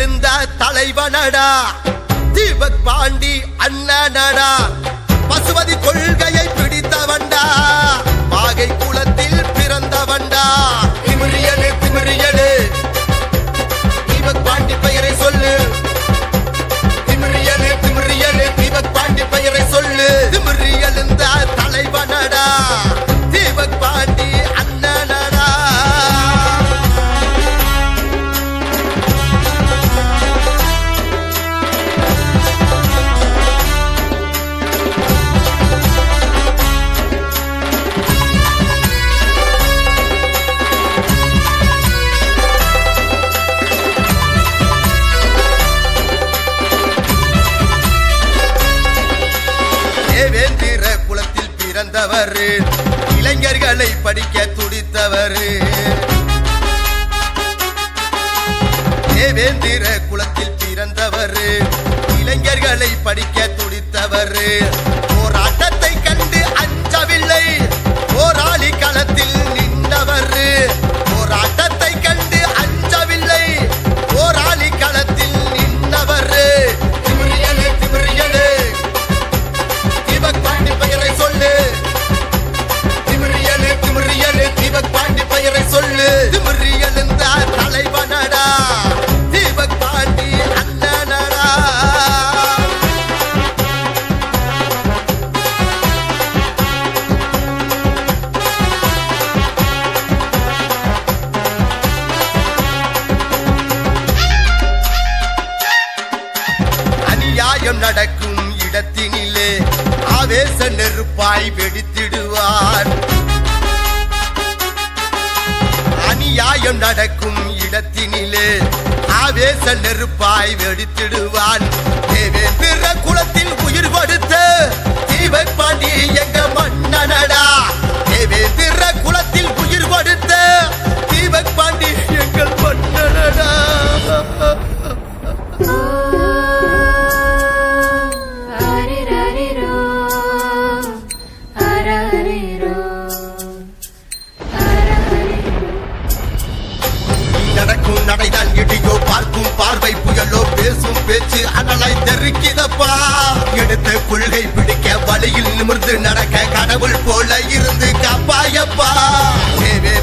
எழுந்த தலைவனடா. தீபக் பாண்டி அண்ணனடா. பசுமதி கொள்கையை பிடித்தவன்டா. பிறந்தவர் இளைஞர்களை படிக்க துடித்தவர். தேவேந்திர குலத்தில் பிறந்தவர். இளைஞர்களை படிக்க துடித்தவர். அநியாயம் நடக்கும் இடத்தினிலே ஆவேச நெருப்பாய் வெடித்திடுவார். அநியாயம் நடக்கும் இடத்தினிலே ஆவேச நெருப்பாய் வெடித்திடுவான். தேவேந்திர குலத்தில் உயிர் கொடுத்த நடக்கும் இடியோ பார்க்கும் பார்வை புயலோ பேசும் பேச்சு அனலாய் தெருக்கிதப்பா எடுத்த கொள்கை பிடிக்க வழியில் நிமிர்ந்து நடக்க கடவுள் போல இருந்து காப்பாயப்பா. தேவே